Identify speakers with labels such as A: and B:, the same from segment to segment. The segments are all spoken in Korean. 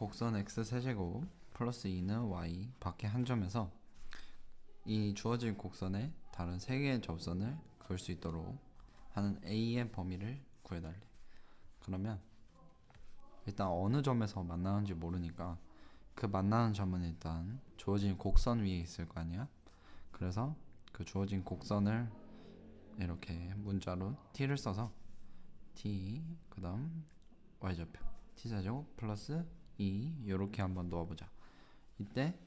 A: 곡선 x 세제곱 플러스 2는 y 밖에 한 점에서 이 주어진 곡선에 다른 세 개의 접선을 그을 수 있도록 하는 a의 범위를 구해달래. 그러면 일단 어느 점에서 만나는지 모르니까 그 만나는 점은 일단 주어진 곡선 위에 있을 거 아니야. 그래서 그 주어진 곡선을 이렇게 문자로 t를 써서 t 그다음 y좌표 t사제곱 플러스 2 이렇게 한번 넣어보자. 이때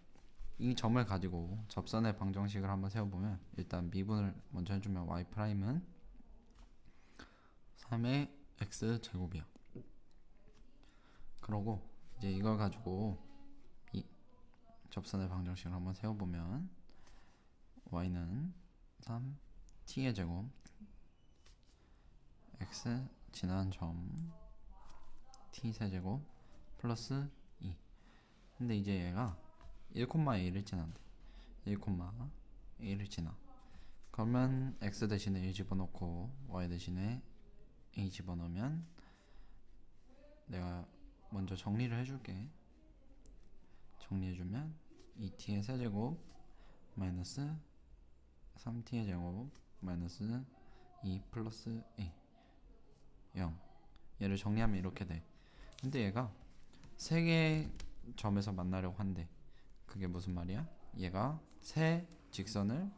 A: 이 점을 가지고 접선의 방정식을 한번 세워보면 일단 미분을 먼저 해주면 y 프라임은 3의 x 제곱이야. 그러고 이제 이걸 가지고 이 접선의 방정식을 한번 세워보면 y는 3 t의 제곱 x 지난 점 t 세제곱 플러스 2 근데 이제 얘가 1,1을 지난대. 1,1을 지나. 그러면 x 대신에 1 집어넣고 y 대신에 a 집어넣으면 내가 먼저 정리를 해줄게. 정리해주면 2t의 세제곱 마이너스 3t의 제곱 마이너스 2 플러스 a 0 얘를 정리하면 이렇게 돼. 근데 얘가 세 개의 점에서 만나려고 한대. 그게 무슨 말이야? 얘가 세 직선을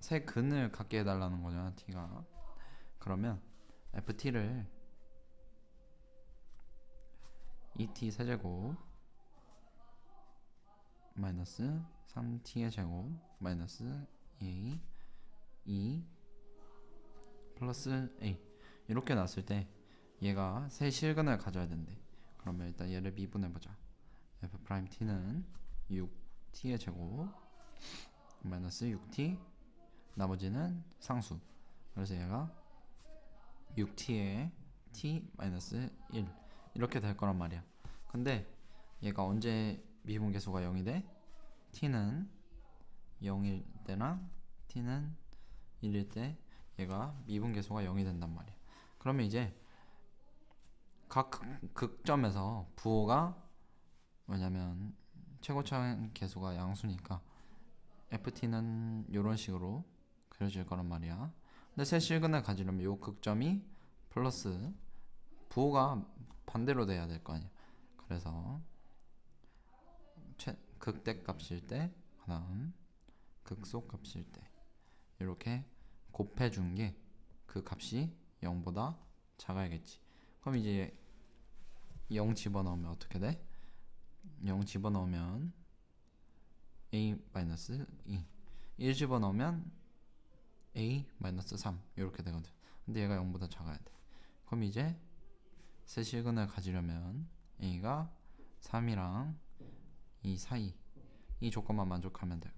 A: 세 근을 갖게 해달라는 거잖아 t가. 그러면 ft를 2t 세제곱 마이너스 3t의 제곱 마이너스 a 2 플러스 a. 이렇게 놨을 때 얘가 세 실근을 가져야 된대. 그러면 일단 얘를 미분해 보자. F 프라임 t는 6t의 제곱 마이너스 6t 나머지는 상수. 그래서 얘가 6t의 t 마이너스 1 이렇게 될 거란 말이야. 근데 얘가 언제 미분 계수가 0이 돼? t는 0일 때랑 t는 1일 때 얘가 미분 계수가 0이 된단 말이야. 그러면 이제 각 극- 극점에서 부호가 뭐냐면 최고차원 계수가 양수니까 ft는 이런 식으로 그려질 거란 말이야. 근데 세 실근을 가지려면 요 극점이 플러스 부호가 반대로 돼야 될 거 아니야. 그래서 최 극대 값일 때 그다음 극소 값일 때 이렇게 곱해 준 게 그 값이 0보다 작아야겠지. 그럼 이제 0 집어넣으면 어떻게 돼? 0 집어넣으면 a 마이너스 2 1 집어넣으면 a 마이너스 3 이렇게 되거든. 근데 얘가 0보다 작아야 돼. 그럼 이제 세 실근을 가지려면 a가 3이랑 2 사이. 이 조건만 만족하면 될